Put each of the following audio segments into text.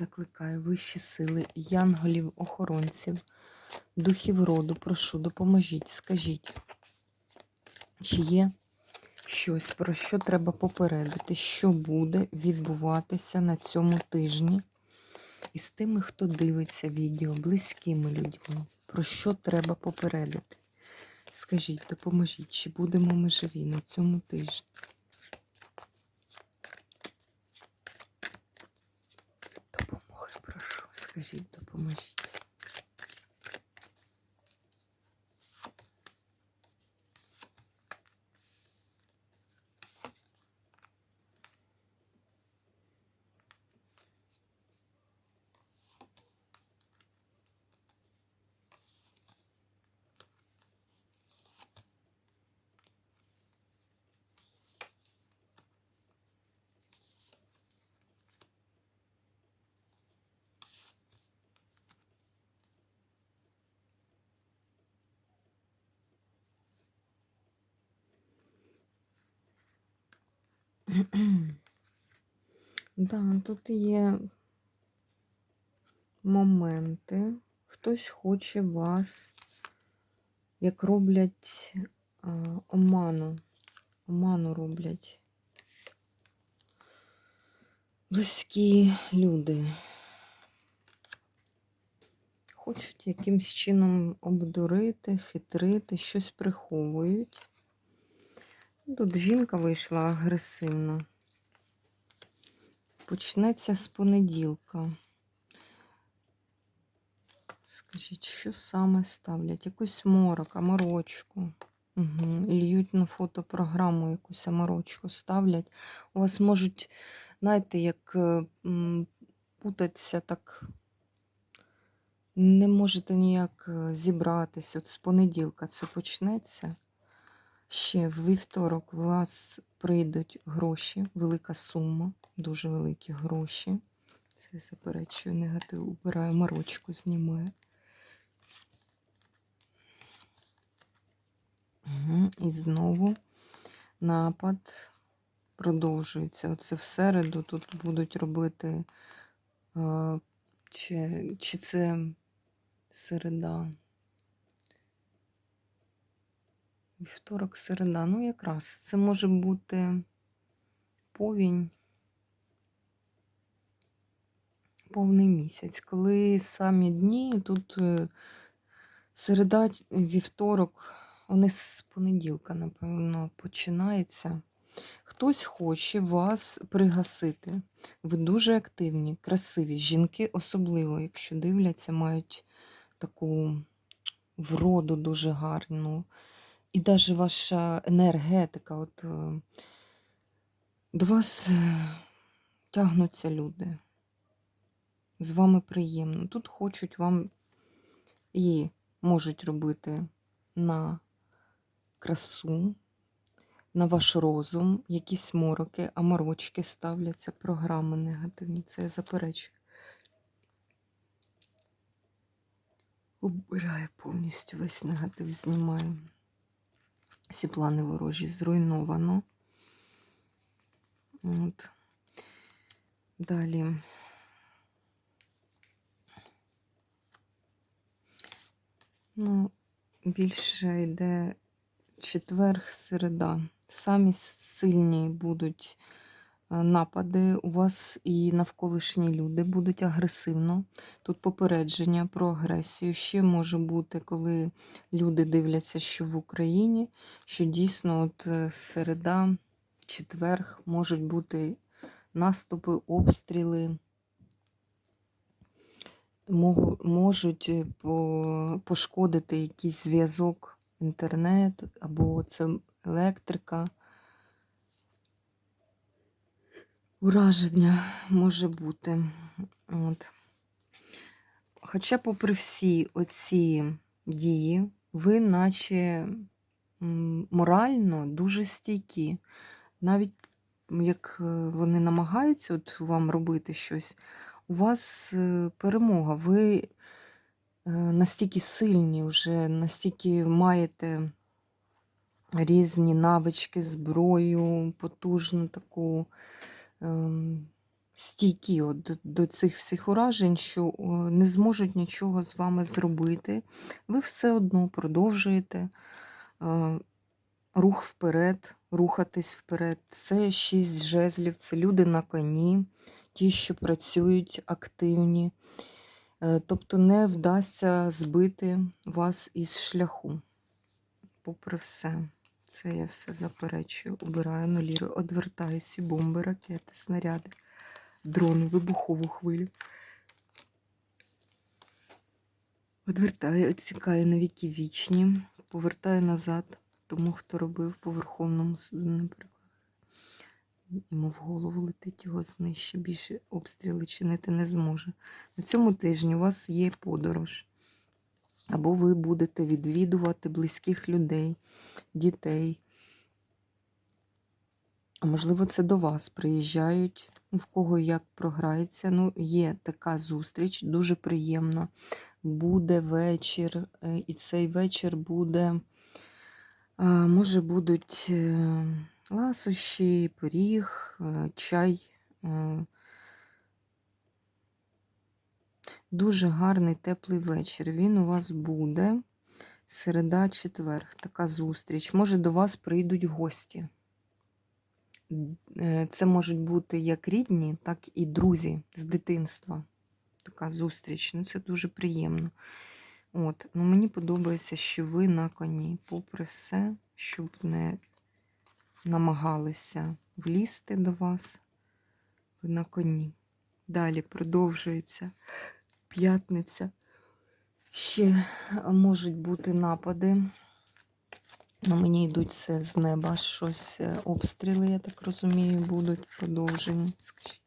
Закликаю вищі сили, янголів, охоронців, духів роду, прошу, допоможіть, скажіть, чи є щось, про що треба попередити, що буде відбуватися на цьому тижні із тими, хто дивиться відео, близькими людьми, про що треба попередити. Скажіть, допоможіть, чи будемо ми живі на цьому тижні? Допомоги, прошу, скажіть, допоможіть. Да, тут є моменти. Хтось хоче вас, як роблять а, оману. Оману роблять. Близькі люди. Хочуть якимсь чином обдурити, хитрити, щось приховують. Тут жінка вийшла агресивно. Почнеться з понеділка. Скажіть, що саме ставлять? Якусь морок, аморочку. Угу. Льють на фотопрограму якусь аморочку ставлять. У вас можуть, знаєте, як е, путатися так. Не можете ніяк е, зібратись. От з понеділка це почнеться. Ще в вівторок у вас прийдуть гроші, велика сума, дуже великі гроші. Це заперечую негатив, убираю, марочку знімаю. Угу. І знову напад продовжується. Оце в середу тут будуть робити, е, чи, чи це середа. Вівторок, середа. Ну, якраз це може бути повінь, повний місяць. Коли самі дні, тут е, середа, вівторок, вони з понеділка, напевно, починається. Хтось хоче вас пригасити. Ви дуже активні, красиві. Жінки, особливо, якщо дивляться, мають таку вроду дуже гарну. І навіть ваша енергетика, от е, до вас е, тягнуться люди. З вами приємно. Тут хочуть вам і можуть робити на красу, на ваш розум, якісь мороки, аморочки ставляться, програми негативні. Це я заперечую. Убираю повністю весь негатив, знімаю. Всі плани ворожі зруйновано. От. Далі. Ну, більше йде четверг, середа. Самі сильні будуть напади у вас і навколишні люди будуть агресивно. Тут попередження про агресію. Ще може бути, коли люди дивляться, що в Україні, що дійсно от е, середа, четверг можуть бути наступи, обстріли. Можуть е, пошкодити якийсь зв'язок, інтернет або це електрика. Ураження може бути. От. Хоча, попри всі оці дії, ви наче морально дуже стійкі. Навіть як е, вони намагаються от вам робити щось, у вас е, перемога. Ви е, настільки сильні вже, настільки маєте різні навички, зброю, потужну таку стійкі от до, цих всіх уражень, що не зможуть нічого з вами зробити. Ви все одно продовжуєте е, рух вперед, рухатись вперед. Це шість жезлів, це люди на коні, ті, що працюють активні. Е, Тобто не вдасться збити вас із шляху. Попри все. Це я все заперечую. Убираю нуліру, одвертаю всі бомби, ракети, снаряди, дрони, вибухову хвилю. Одвертаю, відсікаю на віки вічні, повертаю назад тому, хто робив по Верховному суду, наприклад. Йому в голову летить його знищить, більше обстріли чинити не зможе. На цьому тижні у вас є подорож. Або ви будете відвідувати близьких людей, дітей. А можливо, це до вас приїжджають, ну, в кого як програється. Ну, є така зустріч, дуже приємна. Буде вечір, е, і цей вечір буде, може, будуть е, ласощі, пиріг, е, чай. е. Дуже гарний теплий вечір. Він у вас буде. Середа, четверг, така зустріч. Може, до вас прийдуть гості. Е, Це можуть бути як рідні, так і друзі з дитинства. Така зустріч. Ну, це дуже приємно. От. Ну, мені подобається, що ви на коні, попри все, щоб не намагалися влізти до вас. Ви на коні. Далі продовжується п'ятниця. Ще можуть бути напади. Ну, мені йдуть це з неба щось, е, обстріли, я так розумію, будуть продовжені. Скажіть,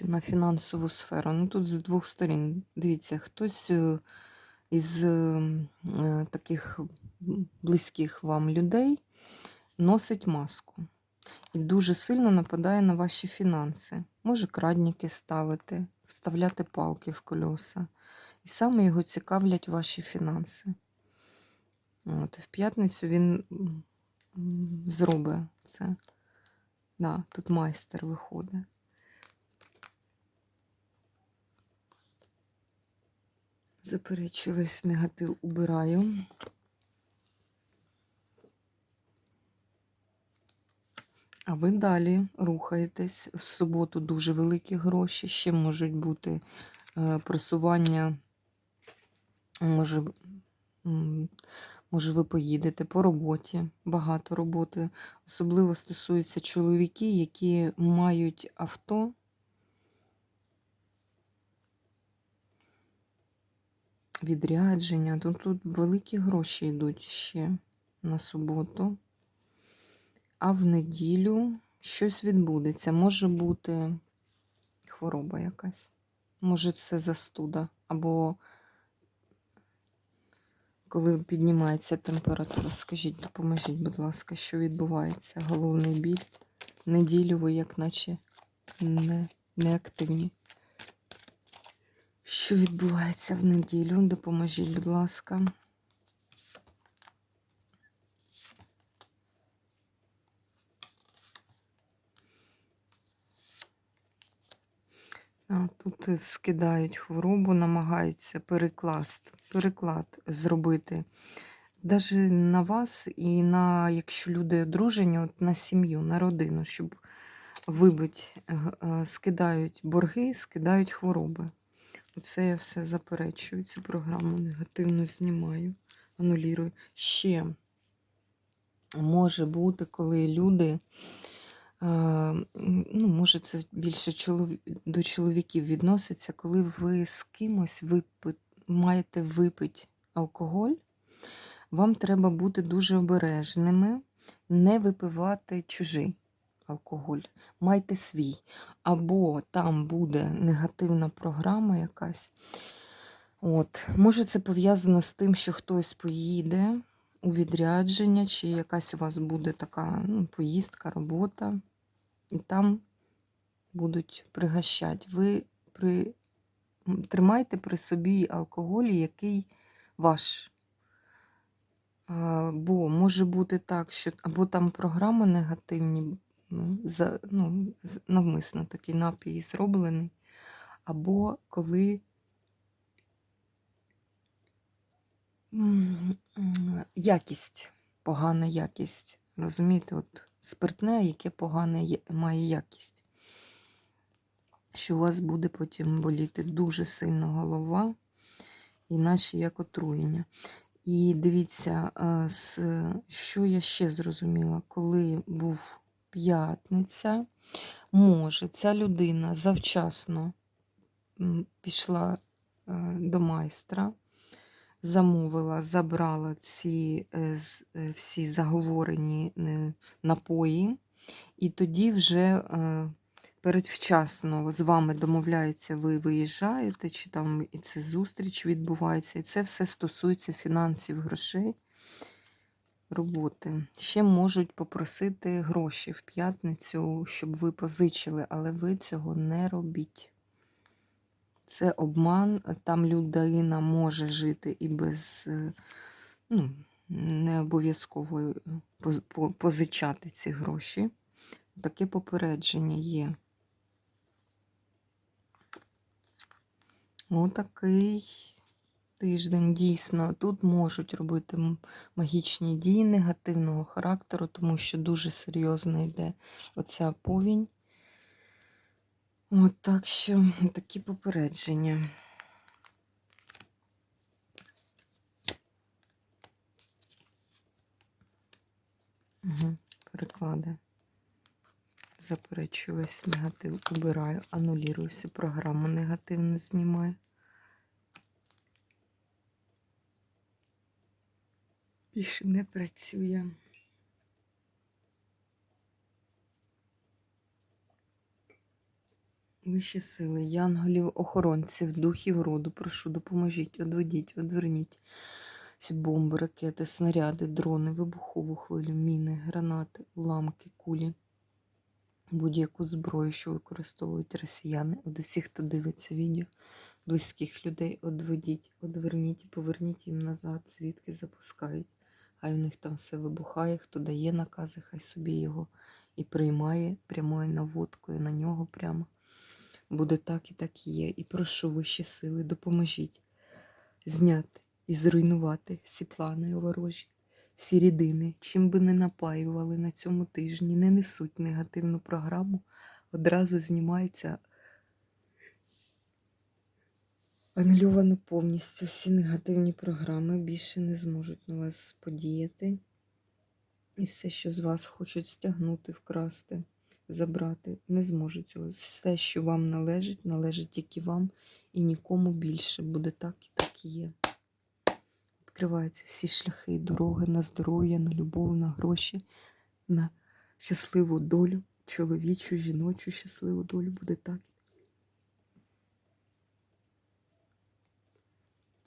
На фінансову сферу. Ну тут з двох сторін. Дивіться, хтось е, із е, таких близьких вам людей носить маску і дуже сильно нападає на ваші фінанси. Може крадніки ставити, вставляти палки в кольоса. І саме його цікавлять ваші фінанси. От, в п'ятницю він зробить це. Да, тут майстер виходить. Заперечую, весь негатив убираю. А ви далі рухаєтесь. В суботу дуже великі гроші. Ще можуть бути е, просування. Може, може, ви поїдете по роботі, багато роботи. Особливо стосуються чоловіки, які мають авто. Відрядження. Тут, тут великі гроші йдуть ще на суботу. А в неділю щось відбудеться. Може бути хвороба якась. Може, це застуда. Або коли піднімається температура. Скажіть, допоможіть, будь ласка, що відбувається? Головний біль. Неділю ви як наче не, неактивні. Що відбувається в неділю? Допоможіть, будь ласка. Тут скидають хворобу, намагаються перекласти, переклад зробити. Навіть на вас і на, якщо люди одружені, от на сім'ю, на родину, щоб вибити, е, скидають борги, скидають хвороби. Оце я все заперечую. Цю програму негативно знімаю, анулірую. Ще може бути, коли люди. Е, ну, може, це більше до чоловіків відноситься, коли ви з кимось випи... маєте випити алкоголь, Вам треба бути дуже обережними, не випивати чужий алкоголь. Майте свій. Або там буде негативна програма якась. От. Може, це пов'язано з тим, що хтось поїде у відрядження, чи якась у вас буде така ну, поїздка, робота, і там будуть пригощати. Ви при... тримайте при собі алкоголь, який ваш. Бо може бути так, що або там програма негативні, за, ну, навмисно такий напій зроблений, або коли якість, погана якість. Розумієте, от спиртне, яке погане має якість. Що у вас буде потім боліти дуже сильно голова, іначе як отруєння. І дивіться, е, що я ще зрозуміла, коли був п'ятниця, може ця людина завчасно пішла е, до майстра, замовила, забрала ці е, е, всі заговорені е, напої, і тоді вже передвчасно з вами домовляються, ви виїжджаєте, чи там і це зустріч відбувається, і це все стосується фінансів, грошей, роботи. Ще можуть попросити гроші в п'ятницю, щоб ви позичили, але ви цього не робіть. Це обман, там людина може жити і без, е, ну, не обов'язково е, поз- по- позичати ці гроші. Таке попередження є. Отакий тиждень дійсно. Тут можуть робити магічні дії негативного характеру, тому що дуже серйозно йде оця повінь. От так що такі попередження. Угу. Переклади. Заперечую весь негатив, убираю, анулірую всю програму негативно знімаю. Більше не працює. Вищі сили, янголів, охоронців, духів роду, прошу, допоможіть, одведіть, одверніть всі бомби, ракети, снаряди, дрони, вибухову хвилю, міни, гранати, уламки, кулі, будь-яку зброю, що використовують росіяни, від усіх, хто дивиться відео, близьких людей, одведіть, одверніть і поверніть їм назад, звідки запускають. Хай у них там все вибухає, хто дає накази, хай собі його і приймає прямою наводкою на нього прямо. Буде так і так є. І прошу вищі сили, допоможіть зняти і зруйнувати всі плани ворожі, всі рідини, чим би не напаювали на цьому тижні, не несуть негативну програму, одразу знімається анульовано повністю всі негативні програми більше не зможуть на вас подіяти. І все, що з вас хочуть стягнути, вкрасти, забрати, не зможуть цього. Все, що вам належить, належить тільки вам і нікому більше. Буде так і так і є. Відкриваються всі шляхи і дороги на здоров'я, на любов, на гроші, на щасливу долю, чоловічу, жіночу щасливу долю буде так.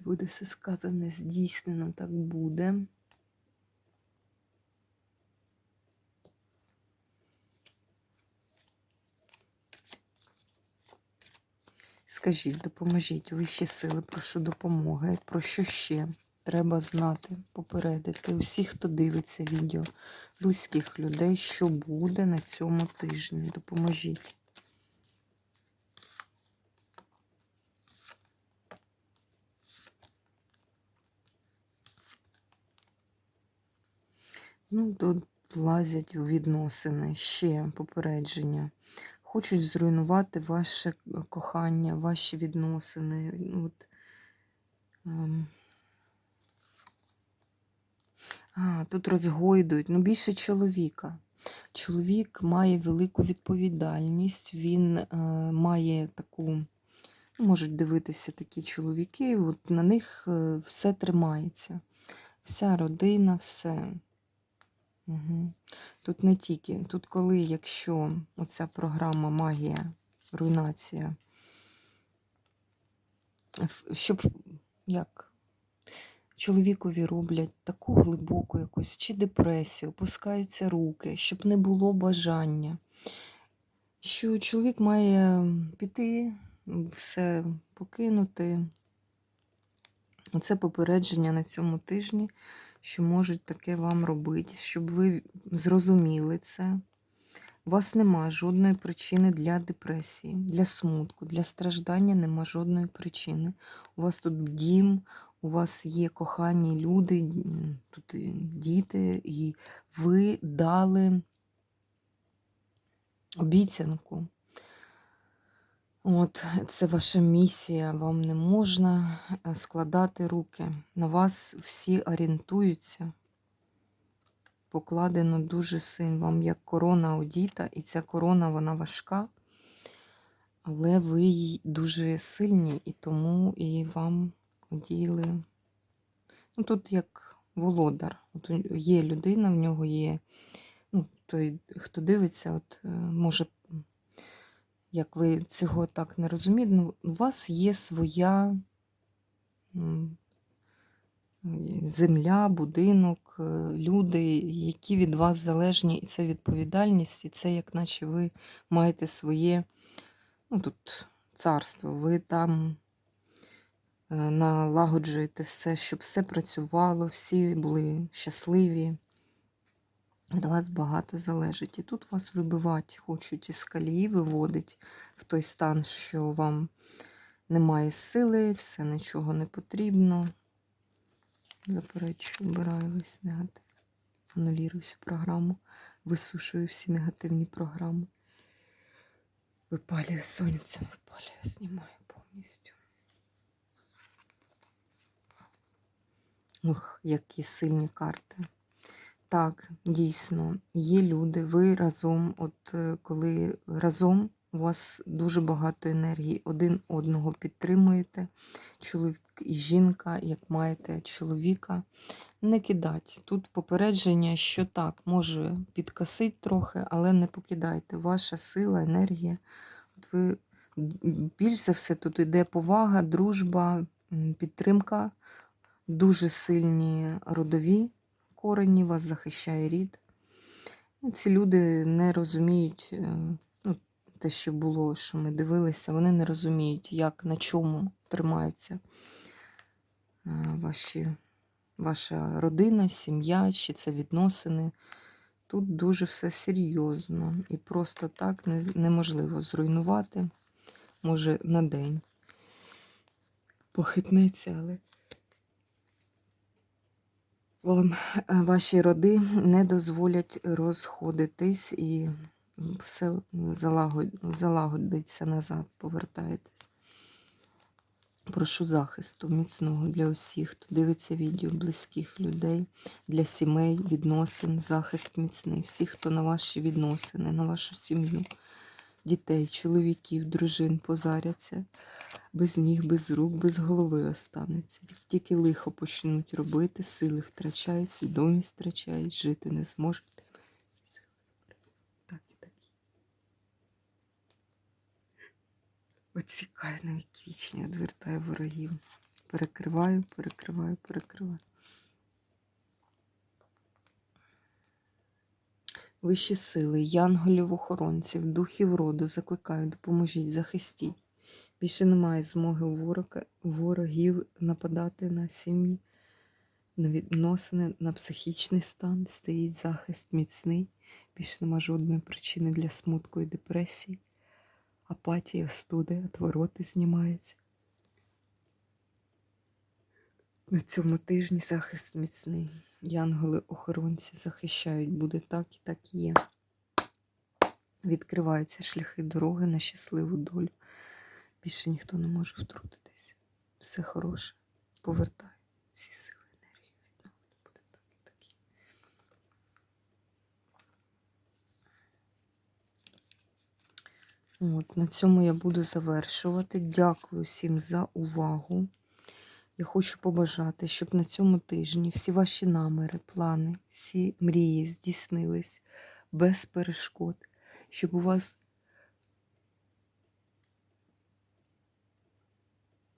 Буде все сказане, здійснено, так буде. Скажіть, допоможіть вищі сили, прошу допомоги. Про що ще треба знати, попередити усіх, хто дивиться відео, близьких людей, що буде на цьому тижні. Допоможіть. Ну, влазять у відносини ще попередження. Хочуть зруйнувати ваше кохання, ваші відносини. Ну, От, ем. А, тут розгойдують, ну більше чоловіка. Чоловік має велику відповідальність, він е, має таку, ну, можуть дивитися такі чоловіки, от на них е, все тримається. Вся родина, все. Угу. Тут не тільки, тут коли, якщо оця програма магія, руйнація, щоб як чоловікові роблять таку глибоку якусь чи депресію, опускаються руки, щоб не було бажання, що чоловік має піти, все покинути. Оце попередження на цьому тижні, що можуть таке вам робити, щоб ви зрозуміли це. У вас нема жодної причини для депресії, для смутку, для страждання нема жодної причини. У вас тут дім, у вас є кохані люди, тут діти, і ви дали обіцянку. От, це ваша місія, вам не можна е, складати руки. На вас всі орієнтуються. Покладено дуже сильно. Вам як корона одіта, і ця корона вона важка, але ви дуже сильні, і тому і вам оділи. Ну, тут як володар. От є людина, в нього є. Ну, той, хто дивиться, от е, може як ви цього так не розумієте, ну, у вас є своя земля, будинок, е, люди, які від вас залежні, і це відповідальність, і це як наче ви маєте своє ну, тут царство, ви там е, налагоджуєте все, щоб все працювало, всі були щасливі. Від вас багато залежить. І тут вас вибивати хочуть із колії, виводить в той стан, що вам немає сили, все нічого не потрібно. Заперечую, обираю весь негатив. Анулірую всю програму, висушую всі негативні програми. Випалюю сонце, випалюю, знімаю повністю. Ух, які сильні карти. Так, дійсно, є люди, ви разом, от е, коли разом у вас дуже багато енергії, один одного підтримуєте, чоловік і жінка, як маєте чоловіка, не кидать. Тут попередження, що так, може підкосить трохи, але не покидайте. Ваша сила, енергія. От ви більш за все тут йде повага, дружба, підтримка, дуже сильні родові корені, вас захищає рід. Ну, Ці люди не розуміють, е, ну, те, що було, що ми дивилися, вони не розуміють, як, на чому тримаються е, ваші, ваша родина, сім'я, чи це відносини. Тут дуже все серйозно і просто так неможливо зруйнувати, може, на день. Похитнеться, але вам е, ваші роди не дозволять розходитись і все залагодиться назад, повертаєтесь. Прошу захисту міцного для усіх, хто дивиться відео, близьких людей, для сімей, відносин, захист міцний. Всіх, хто на ваші відносини, на вашу сім'ю, дітей, чоловіків, дружин позаряться. Без ніг, без рук, без голови останеться. Тільки лихо почнуть робити, сили втрачають, свідомість втрачають, жити не зможете. Так і так. Оцікаю навіть вічні, відвертаю ворогів. Перекриваю, перекриваю, перекриваю. Вищі сили, янголів, охоронців, духів роду закликаю, допоможіть, захистіть. Більше немає змоги ворога, ворогів нападати на сім'ї, на відносини, на психічний стан, стоїть захист міцний. Більше нема жодної причини для смутку і депресії. Апатія, студи, отвороти знімаються. На цьому тижні захист міцний. Янголи-охоронці захищають, буде так і так є. Відкриваються шляхи дороги на щасливу долю. Більше ніхто не може втрутитись. Все хороше. Повертаю всі сили, енергію відновлення. Буде так і так. От, на цьому я буду завершувати. Дякую всім за увагу. Я хочу побажати, щоб на цьому тижні всі ваші наміри, плани, всі мрії здійснились без перешкод, щоб у вас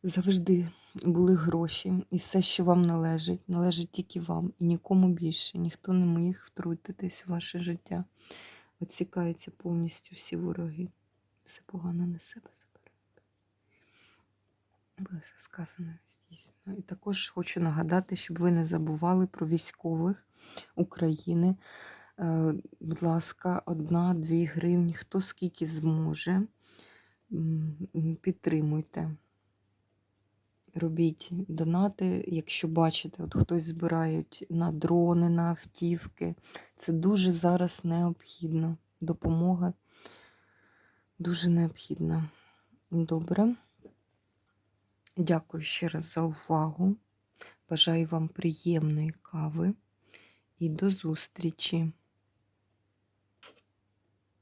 завжди були гроші, і все, що вам належить, належить тільки вам і нікому більше. Ніхто не міг втрутитись в ваше життя. Оцікаються повністю всі вороги. Все погано на себе забирає. Буде все сказане здійснено. І також хочу нагадати, щоб ви не забували про військових України. Е, Будь ласка, одна-дві гривні, хто скільки зможе. Підтримуйте. Робіть донати, якщо бачите, от хтось збирають на дрони, на автівки. Це дуже зараз необхідно. Допомога дуже необхідна. Добре. Дякую ще раз за увагу. Бажаю вам приємної кави і до зустрічі!